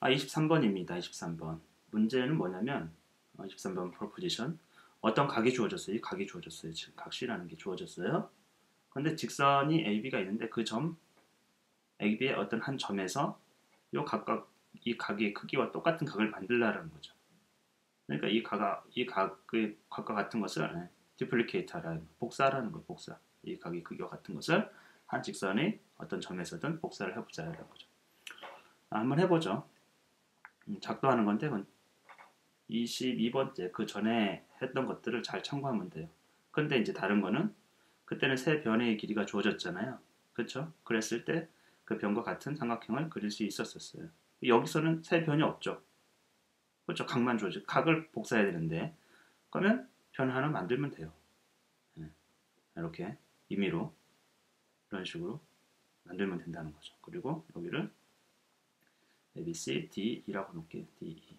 아 23번입니다. 23번. 문제는 뭐냐면 어, 23번 프로포지션 어떤 각이 주어졌어요. 이 각이 주어졌어요. 지금 각시라는 게 주어졌어요. 근데 직선이 AB가 있는데 그 점 AB의 어떤 한 점에서 요 각각 이 각의 크기와 똑같은 각을 만들라는 거죠. 그러니까 이 각아 이 각의 각과 같은 것을 디플리케이터라는 복사라는 거 복사. 이 각의 크기와 같은 것을 한 직선의 어떤 점에서든 복사를 해보자라는 거죠. 아, 한번 해보죠. 음, 작도하는 건데 22번째 그 전에 했던 것들을 잘 참고하면 돼요. 근데 이제 다른 거는 그때는 세 변의 길이가 주어졌잖아요. 그렇죠? 그랬을 때 그 변과 같은 삼각형을 그릴 수 있었었어요. 여기서는 세 변이 없죠. 그렇죠? 각만 주어져. 각을 복사해야 되는데 그러면 변 하나 만들면 돼요. 네. 이렇게 임의로 이런 식으로 만들면 된다는 거죠. 그리고 여기를 A, B, C, D, E라고 놓을게요. D, E.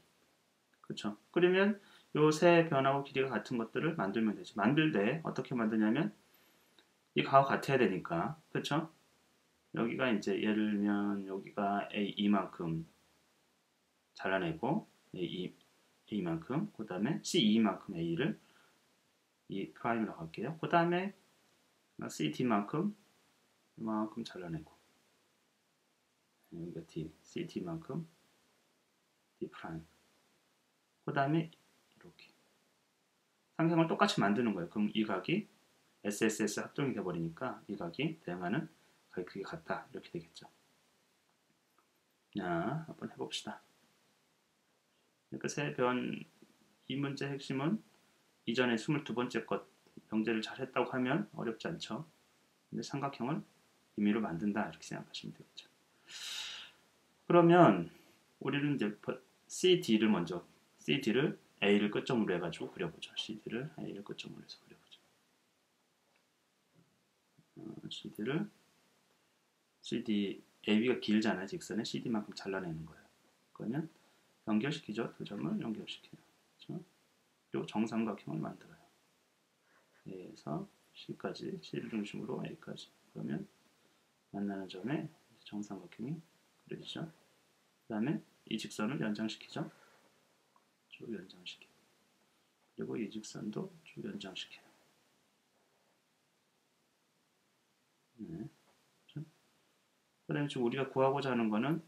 그렇죠? 그러면 요 세 변하고 길이가 같은 것들을 만들면 되죠. 만들 때 어떻게 만드냐면 이 가와 같아야 되니까 그렇죠? 여기가 이제 예를 들면 여기가 A 이만큼 잘라내고 A A만큼 그 다음에 C E만큼 A를 이 프라임이라고 할게요. 그 다음에 C D만큼 이만큼 잘라내고 여기가 D C D만큼 D 프라임 그 다음에 이렇게 상형을 똑같이 만드는 거예요. 그럼 이 각이 SSS 합동이 돼버리니까 이 각이 대응하는 각이 크게 같다 이렇게 되겠죠. 자, 한번 해봅시다. 그러니까 세 변 이 문제 핵심은 이전에 22번째 것 명제를 잘 했다고 하면 어렵지 않죠. 근데 삼각형을 임의로 만든다 이렇게 생각하시면 되겠죠. 그러면 우리는 이제 CD를 먼저 CD를 A를 끝점으로 해가지고 그려보죠. CD를 A를 끝점으로 해서 그려보죠. 어, CD를 CD AB가 길잖아요. 직선에 CD만큼 잘라내는 거예요. 그러면 연결시키죠. 두 점을 연결시켜요. 그렇죠? 그리고 정삼각형을 만들어요. A에서 C까지, C를 중심으로 A까지. 그러면 만나는 점에 정삼각형이 그려지죠. 그 다음에 이 직선을 연장시키죠. 쭉 연장시켜요. 그리고 이 직선도 쭉 연장시켜요. 네. 그 다음에 지금 우리가 구하고자 하는 거는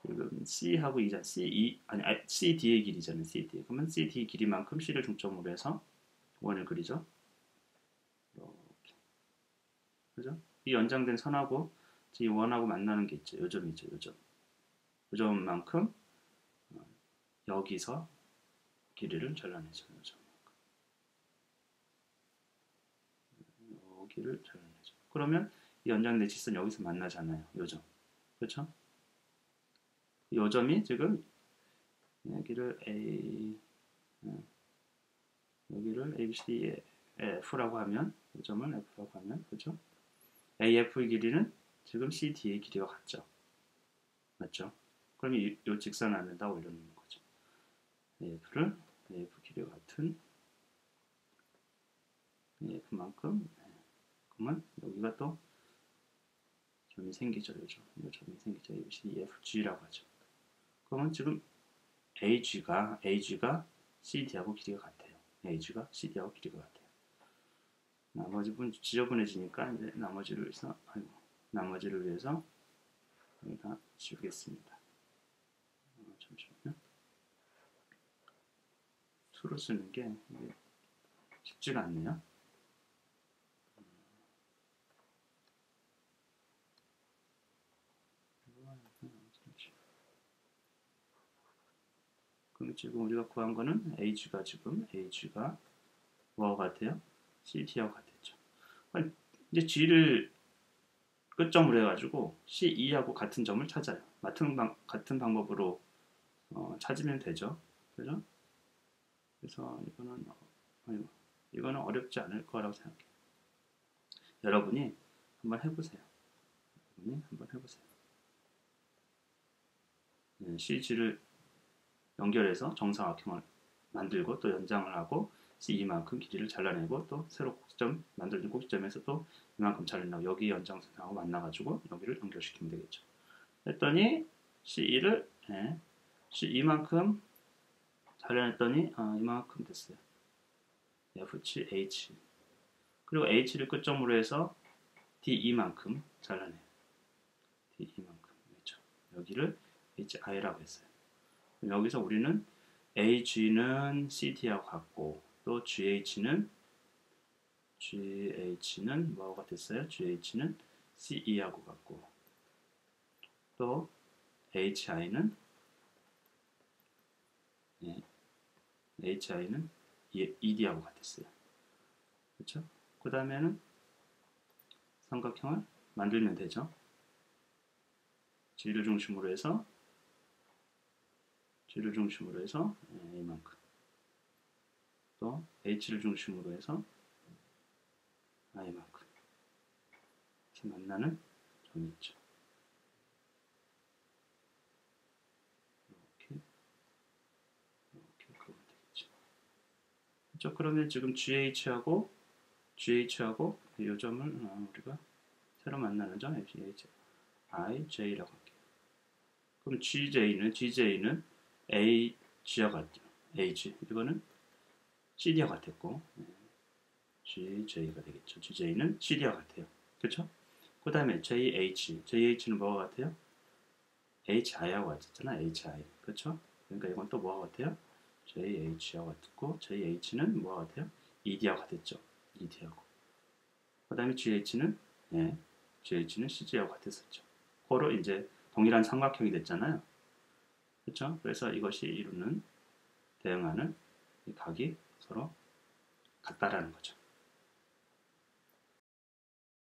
지금 C하고 E자 C2 아니 CD의 길이잖아요. CD. 그러면 CD 길이만큼 C를 중점으로 해서 원을 그리죠. 이렇게. 그죠? 이 연장된 선하고 이 원하고 만나는 게 있죠. 요점이죠. 요점. 요점만큼 어, 여기서 길이를 잘라내죠. 요점만큼. 여기를 잘라내죠. 그러면 이 연장된 직선 여기서 만나잖아요. 요점. 그렇죠? 요점이 지금 여기를 A 어, 여기를 A, B, C, D, F라고 하면 요점을 F라고 하면 그렇죠? AF의 길이는 지금 CD의 길이와 같죠. 맞죠? 그럼 이, 이 직선 안에다 올려놓는 거죠. AF를 AF 길이와 같은 AF만큼 네. 그러면 여기가 또 점이 생기죠. 이 점이 생기죠. A, B, C, D, F, G라고 하죠. 그러면 지금 AG가 AG가 CD하고 길이가 같아요. AG가 CD하고 길이가 같아요. 나머지 분 지저분해지니까 이제 나머지를 위해서 아이고, 나머지를 위해서 여기다 지우겠습니다. 어, 잠시만요. 수로 쓰는 게 쉽지가 않네요. 그럼 지금 우리가 구한 거는 H가 지금 H가 뭐와 같아요? CT하고 같았죠. 이제 G를 끝점으로 해가지고 C2하고 같은 점을 찾아요. 같은, 방, 같은 방법으로 어, 찾으면 되죠. 그죠? 그래서 이거는 아이고, 이거는 어렵지 않을 거라고 생각해요. 여러분이 한번 해보세요. 여러분이 한번 해보세요. 네, CG를 연결해서 정사각형을 만들고 또 연장을 하고 이만큼 길이를 잘라내고 또 새로 곡점 만들어진 곡점에서 또 이만큼 잘라내고 여기 연장선하고 만나가지고 여기를 연결시키면 되겠죠. 했더니 C2를 예, C 이만큼 잘라냈더니 아, 이만큼 됐어요. F7 H 그리고 H를 끝점으로 해서 D 이만큼 잘라내요. D 이만큼 그렇죠. 여기를 HI라고 했어요. 여기서 우리는 AG는 CD하고 같고 또 GH는 GH는 뭐하고 같았어요? GH는 CE하고 같고 또 HI는 예, HI는 ED하고 같았어요. 그렇죠? 그 다음에는 삼각형을 만들면 되죠. G를 중심으로 해서 G를 중심으로 해서 예, 이만큼 또 H를 중심으로 해서 I만큼 이렇게 만나는 점이 있죠. 이렇게 이렇게 그러면 되겠죠. 그렇죠? 그러면 지금 GH하고 GH하고 이 점을 어, 우리가 새로 만나는 점 FH I, J라고 할게요. 그럼 GJ는 GJ는 A, G와 같죠. AG 이거는 CD와 같았고 GJ가 되겠죠. GJ는 CD와 같아요. 그렇죠? 그 다음에 JH, JH는 뭐와 같아요? HI하고 같았잖아. HI, 그렇죠? 그러니까 이건 또 뭐와 같아요? JH하고 같고 JH는 뭐와 같아요? ED하고 같았죠. ED하고. 그 다음에 GH는 예, GH는 CG하고 같았었죠. 고로 이제 동일한 삼각형이 됐잖아요. 그렇죠? 그래서 이것이 이루는 대응하는 이 각이 서로 같다라는 거죠.